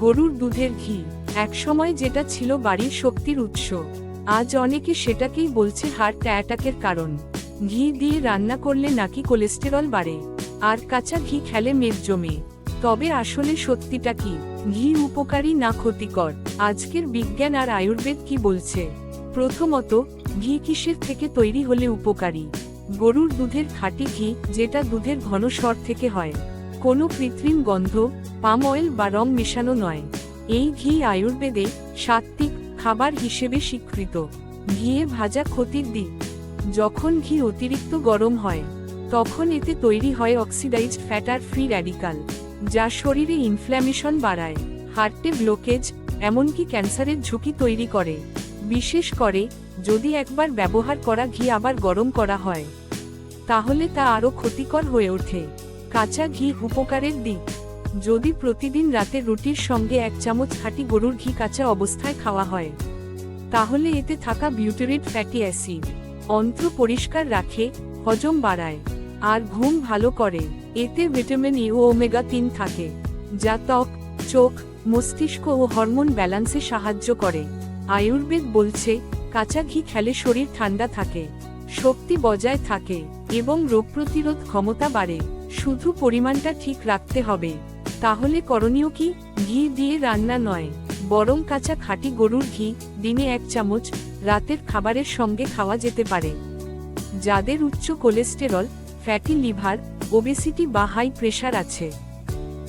গরুর দুধের ঘি, একসময় যেটা ছিল বাড়ির শক্তির উৎস। আজ অনেকে সেটাকেই বলছে হার্ট অ্যাটাকের কারণ। ঘি দিয়ে রান্না করলে নাকি কোলেস্টেরল বাড়ে। আর কাঁচা ঘি খেলে মেদ জমে। তবে আসলে সত্যিটা কি? ঘি উপকারী না ক্ষতিকর? আজকের বিজ্ঞান আর আয়ুর্বেদ কি বলছে? প্রথমত, ঘি কিসের থেকে তৈরি হলে উপকারী? গরুর দুধের খাঁটি ঘি, যেটা দুধের ঘন স্বর থেকে হয়। কোনো কৃত্রিম গন্ধ, পাম অয়েল বা রং মেশানো নয়। এই ঘি আয়ুর্বেদে সাত্ত্বিক খাবার হিসেবে স্বীকৃত। ঘিয়ে ভাজা ক্ষতির দিক। যখন ঘি অতিরিক্ত গরম হয়, তখন এতে তৈরি হয় অক্সিডাইজড ফ্যাট আর ফ্রি র্যাডিকাল যা শরীরে ইনফ্ল্যামেশন বাড়ায় হার্টে ব্লকেজ এমনকি ক্যান্সারের ঝুঁকি তৈরি করে। বিশেষ করে, যদি একবার ব্যবহার করা ঘি আবার গরম করা হয়, তাহলে তা আরও ক্ষতিকর হয়ে ওঠে। কাঁচা ঘি উপকারের দিক। যদি প্রতিদিন রাতে রুটির সঙ্গে এক চামচ খাঁটি গরুর ঘি কাঁচা অবস্থায় খাওয়া হয়, তাহলে এতে থাকা বিউটেরিড ফ্যাটি অ্যাসিড, অন্ত্র পরিষ্কার রাখে, হজম বাড়ায়, আর ঘুম ভালো করে। এতে ভিটামিন ই ও ওমেগা তিন থাকে, যা ত্বক, চোখ, মস্তিষ্ক ও হরমোন ব্যালান্সে সাহায্য করে। আয়ুর্বেদ বলছে, কাঁচা ঘি খেলে শরীর ঠান্ডা থাকে, শক্তি বজায় থাকে এবং রোগ প্রতিরোধ ক্ষমতা বাড়ে। শুধু পরিমাণটা ঠিক রাখতে হবে। তাহলে করণীয় কি? ঘি দিয়ে রান্না নয়, বরং কাঁচা খাঁটি গরুর ঘি, দিনে এক চামচ, রাতের খাবারের সঙ্গে খাওয়া যেতে পারে। যাদের উচ্চ কোলেস্টেরল, ফ্যাটি লিভার, ওবেসিটি বা হাই প্রেশার আছে,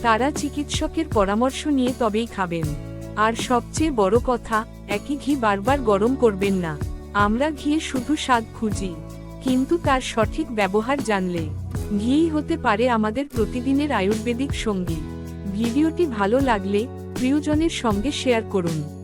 তারা চিকিৎসকের পরামর্শ নিয়ে তবেই খাবেন। আর সবচেয়ে বড় কথা, একই ঘি বারবার গরম করবেন না। আমরা ঘিয়ে শুধু স্বাদ খুঁজি, কিন্তু তার সঠিক ব্যবহার জানলে। ঘি হতে পারে আমাদের প্রতিদিনের আয়ুর্বেদিক সঙ্গী। ভিডিওটি ভালো লাগলে প্রিয়জনের সঙ্গে শেয়ার করুন।